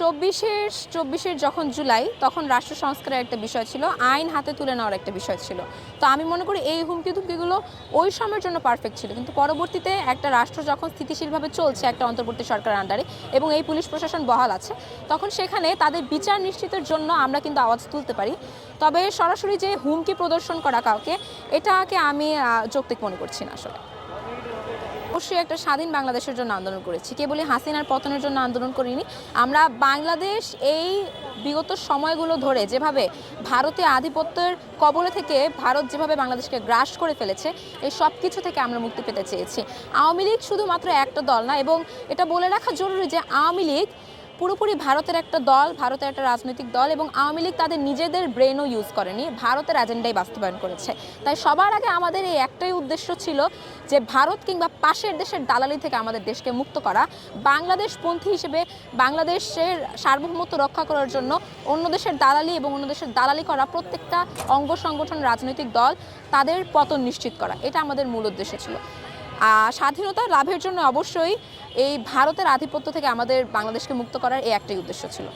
চব্বিশের চব্বিশের যখন জুলাই, তখন রাষ্ট্র সংস্কারের একটা বিষয় ছিল, আইন হাতে তুলে নেওয়ার একটা বিষয় ছিল। তো আমি মনে করি এই হুমকি ধুমকিগুলো ওই সময়ের জন্য পারফেক্ট ছিল। কিন্তু পরবর্তীতে একটা রাষ্ট্র যখন স্থিতিশীলভাবে চলছে, একটা অন্তর্বর্তী সরকারের আন্ডারে এবং এই পুলিশ প্রশাসন বহাল আছে, তখন সেখানে তাদের বিচার নিশ্চিতের জন্য আমরা কিন্তু আওয়াজ তুলতে পারি। তবে সরাসরি যে হুমকি প্রদর্শন করা কাউকে, এটাকে আমি যৌক্তিক মনে করছি না আসলে। অবশ্যই একটা স্বাধীন বাংলাদেশের জন্য আন্দোলন করেছি। কেবলই হাসিনার পতনের জন্য আন্দোলন করিনি। আমরা বাংলাদেশ এই বিগত সময়গুলো ধরে যেভাবে ভারতে আধিপত্যের কবলে থেকে ভারত যেভাবে বাংলাদেশকে গ্রাস করে ফেলেছে, এই সব কিছু থেকে আমরা মুক্তি পেতে চেয়েছি। আওয়ামী লীগ শুধুমাত্র একটা দল না, এবং এটা বলে রাখা জরুরি যে আওয়ামী লীগ পুরোপুরি ভারতের একটা দল, ভারতের একটা রাজনৈতিক দল এবং আওয়ামী লীগ তাদের নিজেদের ব্রেনও ইউজ করেনি। ভারতের এজেন্ডাই বাস্তবায়ন করেছে। তাই সবার আগে আমাদের এই একটাই উদ্দেশ্য ছিল যে ভারত কিংবা পাশের দেশের দালালি থেকে আমাদের দেশকে মুক্ত করা। বাংলাদেশ পন্থী হিসেবে বাংলাদেশের সার্বভৌমত্ব রক্ষা করার জন্য অন্য দেশের দালালি এবং অন্য দেশের দালালি করা প্রত্যেকটা অঙ্গ সংগঠন, রাজনৈতিক দল তাদের পতন নিশ্চিত করা। এটা আমাদের মূল উদ্দেশ্য ছিল। স্বাধীনতা লাভের জন্য অবশ্যই এই ভারতের আধিপত্য থেকে আমাদের বাংলাদেশকে মুক্ত করার এই একটাই উদ্দেশ্য ছিল।